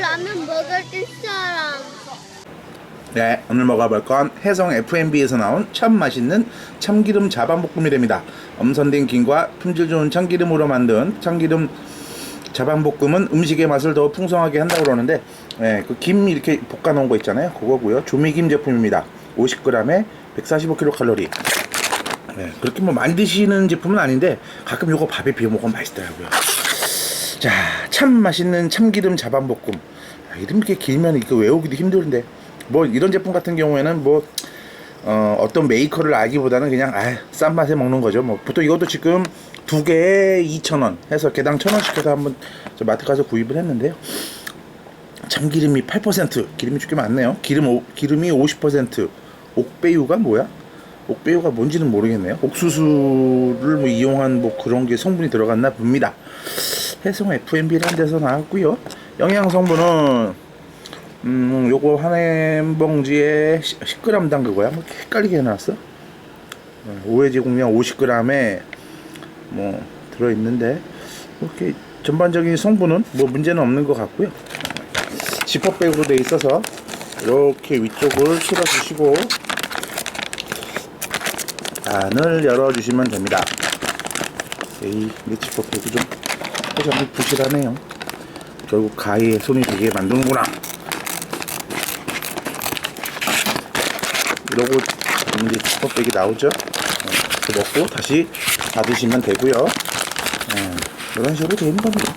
라면 먹을 사람. 네, 오늘 먹어볼 건 해성 F&B에서 나온 참 맛있는 참기름 자반볶음이랍니다. 엄선된 김과 품질 좋은 참기름으로 만든 참기름 자반볶음은 음식의 맛을 더 풍성하게 한다고 그러는데, 네, 그김 이렇게 볶아 놓은 거 있잖아요. 그거고요. 조미김 제품입니다. 50g에 145kcal. 네, 그렇게 뭐 만드시는 제품은 아닌데 가끔 요거 밥에 비벼 먹으면 맛있더라고요. 자, 참 맛있는 참기름 자반볶음. 아, 이름 이렇게 길면 이거 외우기도 힘들은데 뭐 이런 제품 같은 경우에는 뭐 어, 어떤 메이커를 알기보다는 그냥 아, 싼 맛에 먹는 거죠. 뭐 보통 이것도 지금 두 개에 2,000원 해서 개당 1,000원씩 해서 한번 저 마트 가서 구입을 했는데요. 참기름이 8% 기름이 좀 많네요. 기름 오, 기름이 50% 옥배유가 뭐야? 옥배유가 뭔지는 모르겠네요. 옥수수를 뭐 이용한 뭐 그런 게 성분이 들어갔나 봅니다. 해성 F&B라는 데서 나왔고요. 영양 성분은 음 요거 한 봉지에 10g당 그거야. 뭐 헷갈리게 해놨어. 어, 오해지 공량 50g에 뭐 들어있는데 이렇게 전반적인 성분은 뭐 문제는 없는 것 같고요. 지퍼백으로 돼 있어서 이렇게 위쪽을 실어주시고 안을 열어주시면 됩니다. 에이, 내 지퍼백이 좀 포장이 부실하네요. 결국 가위에 손이 되게 만드는구나. 이러고 이제 지퍼백이 나오죠. 어, 이렇게 먹고 다시 닫으시면 되고요. 어, 이런 식으로 되는 겁니다.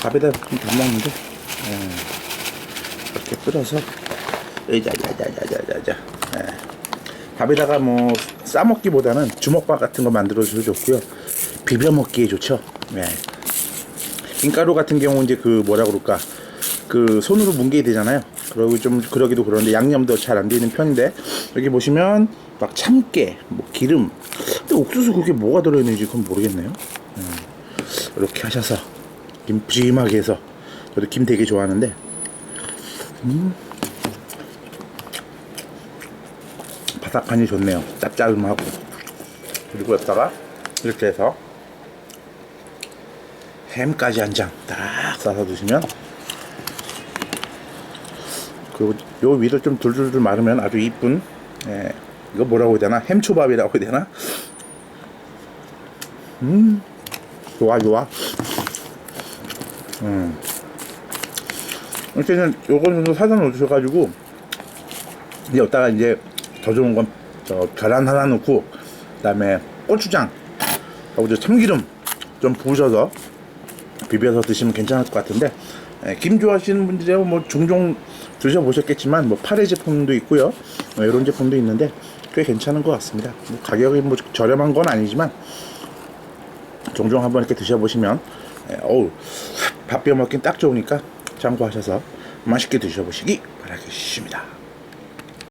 밥에다 좀 담먹는데 어, 이렇게 뿌려서 자자자자자자자 밥에다가 뭐 싸먹기보다는 주먹밥 같은 거 만들어줘도 좋고요. 비벼 먹기에 좋죠. 네. 김가루 같은 경우 이제 그 뭐라 그럴까 그 손으로 뭉개야 되잖아요. 그러고 좀 그러기도 그런데 양념도 잘 안 되는 편인데 여기 보시면 막 참깨, 뭐 기름. 근데 옥수수 그게 뭐가 들어있는지 그건 모르겠네요. 음. 이렇게 하셔서 김 푸짐하게 해서 저도 김 되게 좋아하는데 음. 바삭하니 좋네요. 짭짤하고 그리고 여기다가 이렇게 해서 햄까지 한 장 딱 싸서 드시면 그리고 요 위를 좀 둘둘둘 마르면 아주 이쁜 예, 이거 뭐라고 해야 되나? 햄초밥이라고 해야 되나? 음 좋아 좋아. 음. 이렇게는 요거는 좀 사다 놓으셔가지고 이제 여기다가 이제 더 좋은 건 저 계란 하나 넣고 그다음에 고추장 저 참기름 좀 부으셔서 비벼서 드시면 괜찮을 것 같은데 예, 김 좋아하시는 분들이야 뭐 종종 드셔보셨겠지만 뭐 파래 제품도 있고요. 뭐 이런 제품도 있는데 꽤 괜찮은 것 같습니다. 뭐 가격이 뭐 저렴한 건 아니지만 종종 한번 이렇게 드셔보시면 예, 어우 밥 비벼 먹긴 딱 좋으니까 참고하셔서 맛있게 드셔보시기 바라겠습니다